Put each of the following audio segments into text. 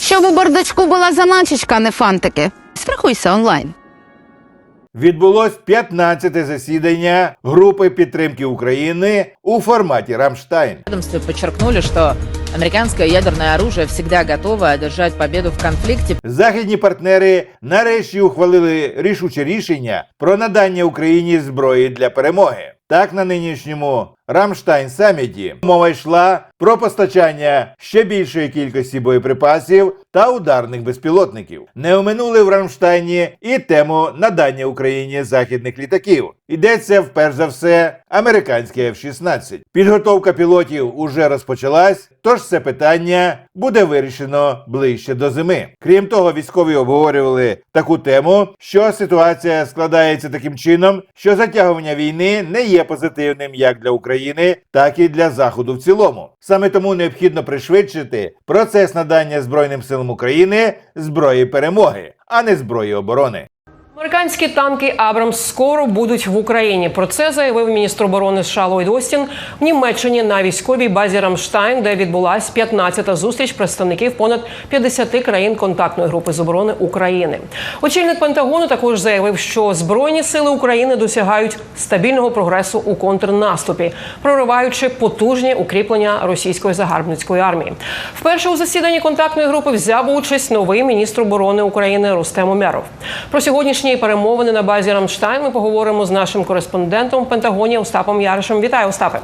Щоб у бардачку була заначечка, а не фантики. Страхуйся онлайн. Відбулось 15-те засідання групи підтримки України у форматі Рамштайн. ведомстве подчеркнули, что американское ядерное оружие всегда готово одержать победу в конфликте. Західні партнери нарешті ухвалили рішуче рішення про надання Україні зброї для перемоги. Так, на нинішньому Рамштайн саміті мова йшла про постачання ще більшої кількості боєприпасів та ударних безпілотників. Не оминули в Рамштайні і тему надання Україні західних літаків. Йдеться вперше за все американське F-16. Підготовка пілотів уже розпочалась, тож це питання буде вирішено ближче до зими. Крім того, військові обговорювали таку тему, що ситуація складається таким чином, що затягування війни не є позитивним як для України, так і для Заходу в цілому. Саме тому необхідно пришвидшити процес надання Збройним силам України зброї перемоги, а не зброї оборони. Американські танки Абрамс скоро будуть в Україні. Про це заявив міністр оборони США Ллойд Остін в Німеччині на військовій базі Рамштайн, де відбулась 15-та зустріч представників понад 50 країн контактної групи з оборони України. Очільник Пентагону також заявив, що збройні сили України досягають стабільного прогресу у контрнаступі, прориваючи потужні укріплення російської загарбницької армії. Вперше у засіданні контактної групи взяв участь новий міністр оборони України Рустем Умеров. Про сьогоднішні перемовини на базі Рамштайн ми поговоримо з нашим кореспондентом в Пентагоні Остапом Яришем. Вітаю, Остапе.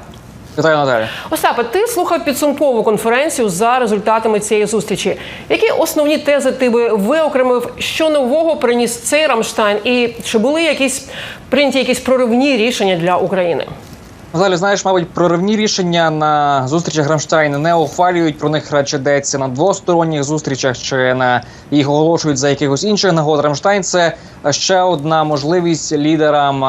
Вітаю, Наталя. Остапе, ти слухав підсумкову конференцію за результатами цієї зустрічі. Які основні тези ти би виокремив, що нового приніс цей Рамштайн, і чи були якісь прийняті якісь проривні рішення для України? Наталю, знаєш, мабуть, проривні рішення на зустрічах Рамштайн не ухвалюють. Про них радше йдеться на двосторонніх зустрічах чи на їх оголошують за якихось інших нагод. Рамштайн це ще одна можливість лідерам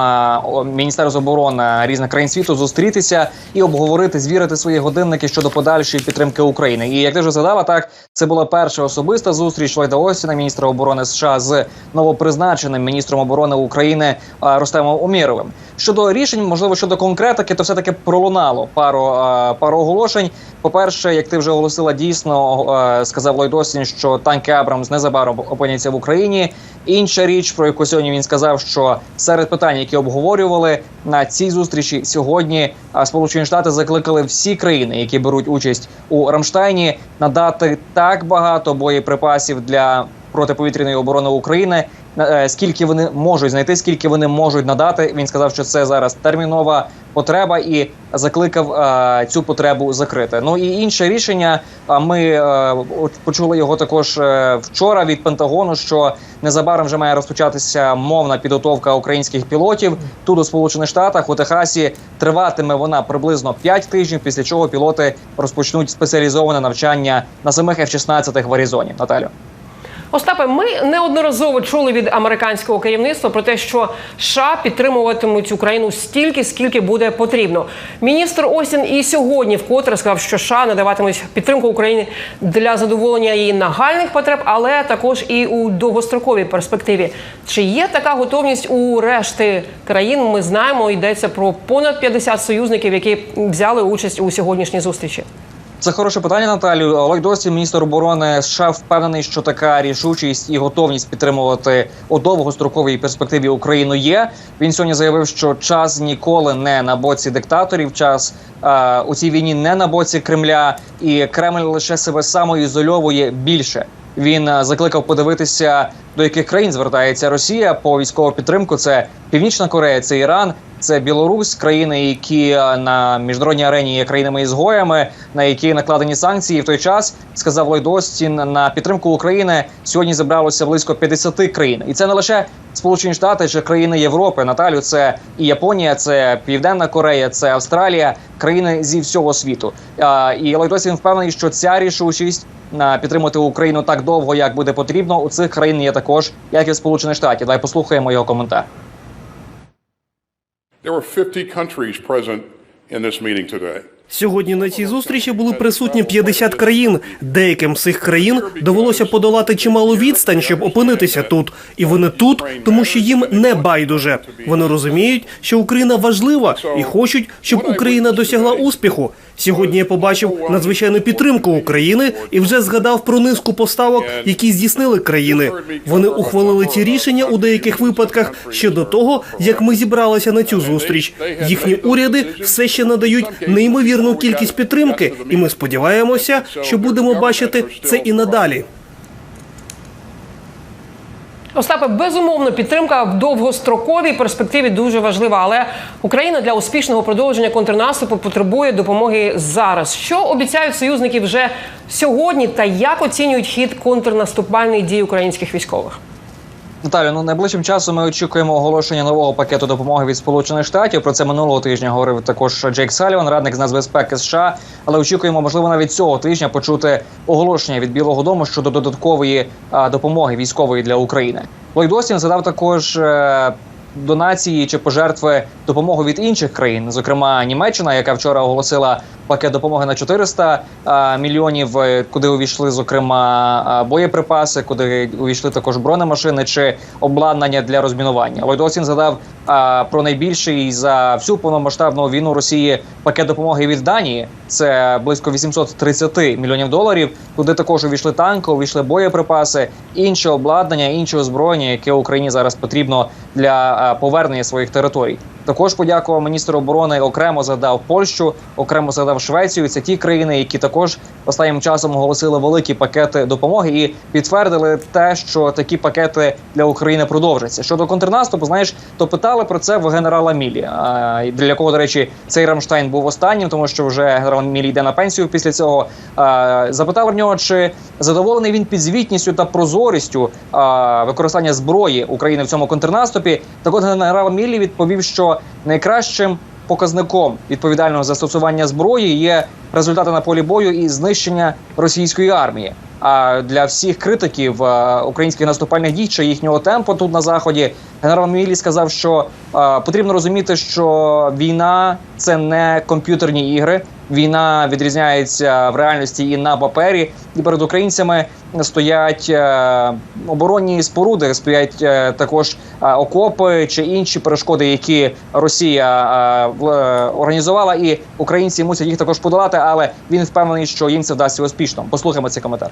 міністерства оборони різних країн світу зустрітися і обговорити, звірити свої годинники щодо подальшої підтримки України. І як ти вже згадала, так це була перша особиста зустріч Ллойда Остіна, міністра оборони США з новопризначеним міністром оборони України Рустемом Умєровим. Щодо рішень, можливо, щодо конкретики, то все таки пролунало пару пару оголошень. По перше, як ти вже оголосила, дійсно сказав Ллойд Остін, що танки Абрамс незабаром опиняться в Україні. Інша річ, про яку сьогодні він сказав, що серед питань, які обговорювали на цій зустрічі сьогодні, Сполучені Штати закликали всі країни, які беруть участь у Рамштайні, надати так багато боєприпасів для протиповітряної оборони України. Е, Скільки вони можуть знайти, скільки вони можуть надати. Він сказав, що це зараз термінова потреба, і закликав е, цю потребу закрити. Ну і інше рішення. А ми е, почули його також е, вчора від Пентагону, що незабаром вже має розпочатися мовна підготовка українських пілотів тут у Сполучених Штатах у Техасі. Триватиме вона приблизно 5 тижнів, після чого пілоти розпочнуть спеціалізоване навчання на самих F-16 в Аризоні. Наталю. Остапе, ми неодноразово чули від американського керівництва про те, що США підтримуватимуть Україну стільки, скільки буде потрібно. Міністр Остін і сьогодні вкотре сказав, що США надаватимуть підтримку Україні для задоволення її нагальних потреб, але також і у довгостроковій перспективі. Чи є така готовність у решти країн? Ми знаємо, йдеться про понад 50 союзників, які взяли участь у сьогоднішній зустрічі. Це хороше питання, Наталю. Ллойд Остін, міністр оборони США, впевнений, що така рішучість і готовність підтримувати у довгостроковій перспективі Україну є. Він сьогодні заявив, що час ніколи не на боці диктаторів, час е, у цій війні не на боці Кремля, і Кремль лише себе самоізольовує більше. Він закликав подивитися, до яких країн звертається Росія по військову підтримку. Це Північна Корея, це Іран, це Білорусь, країни, які на міжнародній арені є країнами ізгоями, на які накладені санкції. В той час сказав Ллойд Остін, на підтримку України сьогодні зібралося близько 50 країн, і це не лише Сполучені Штати чи країни Європи. Наталю, це і Японія, це Південна Корея, це Австралія, країни зі всього світу. І Ллойд Остін впевнений, що ця рішучість на підтримати Україну так довго, як буде потрібно. У цих країн є також, як і в Сполучених Штатів. Давай послухаємо його коментар. There were 50 countries present in this meeting today. Сьогодні на цій зустрічі були присутні 50 країн. Деяким з цих країн довелося подолати чималу відстань, щоб опинитися тут. І вони тут, тому що їм не байдуже. Вони розуміють, що Україна важлива і хочуть, щоб Україна досягла успіху. Сьогодні я побачив надзвичайну підтримку України і вже згадав про низку поставок, які здійснили країни. Вони ухвалили ці рішення у деяких випадках ще до того, як ми зібралися на цю зустріч. Їхні уряди все ще надають неймовірну кількість підтримки, і ми сподіваємося, що будемо бачити це і надалі. Остапе, безумовно, підтримка в довгостроковій перспективі дуже важлива. Але Україна для успішного продовження контрнаступу потребує допомоги зараз. Що обіцяють союзники вже сьогодні, та як оцінюють хід контрнаступальних дій українських військових? Наталю, ну найближчим часом ми очікуємо оголошення нового пакету допомоги від Сполучених Штатів. Про це минулого тижня говорив також Джейк Саліван, радник з нацбезпеки США. Але очікуємо, можливо, навіть цього тижня почути оголошення від Білого Дому щодо додаткової а, допомоги військової для України. Ллойд задав також. е, Донації чи пожертви допомоги від інших країн, зокрема Німеччина, яка вчора оголосила пакет допомоги на 400 а, мільйонів, е, куди увійшли зокрема боєприпаси, куди увійшли також бронемашини чи обладнання для розмінування. Ллойд Остін задав а, про найбільший за всю повномасштабну війну Росії пакет допомоги від Данії. Це близько 830 мільйонів доларів. Туди також увійшли танки, увійшли боєприпаси, інше обладнання, інше озброєння, яке Україні зараз потрібно для повернення своїх територій. Також подякував міністр оборони. Окремо згадав Польщу, окремо згадав Швецію. Це ті країни, які також останнім часом оголосили великі пакети допомоги і підтвердили те, що такі пакети для України продовжаться. Щодо контрнаступу, знаєш, то питали про це в генерала Мілі, для якого, до речі, цей Рамштайн був останнім, тому що вже генерал Мілі йде на пенсію після цього. А, Запитали в нього, чи задоволений він підзвітністю та прозорістю використання зброї України в цьому контрнаступі. Так от генерал Міллі відповів, що найкращим показником відповідального застосування зброї є результати на полі бою і знищення російської армії. А для всіх критиків е, українських наступальних дій чи їхнього темпу тут на заході генерал Мілі сказав, що е, потрібно розуміти, що війна це не комп'ютерні ігри. Війна відрізняється в реальності і на папері, і перед українцями стоять е, оборонні споруди, стоять е, також е, окопи чи інші перешкоди, які Росія організувала, і українці мусять їх також подолати. Але він впевнений, що їм це вдасться успішно. Послухаємо цей коментар.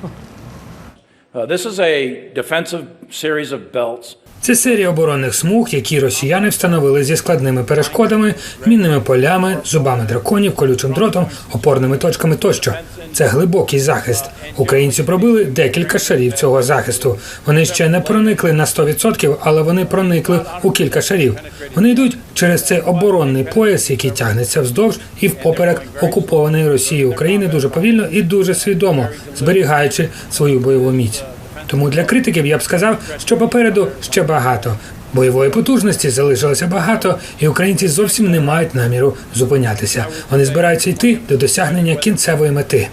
Uh, this is a defensive series of belts. Це серія оборонних смуг, які росіяни встановили зі складними перешкодами, мінними полями, зубами драконів, колючим дротом, опорними точками тощо. Це глибокий захист. Українці пробили декілька шарів цього захисту. Вони ще не проникли на 100%, але вони проникли у кілька шарів. Вони йдуть через цей оборонний пояс, який тягнеться вздовж і впоперек окупованої Росії України дуже повільно і дуже свідомо, зберігаючи свою бойову міць. Тому для критиків я б сказав, що попереду ще багато. Бойової потужності залишилося багато, і українці зовсім не мають наміру зупинятися. Вони збираються йти до досягнення кінцевої мети.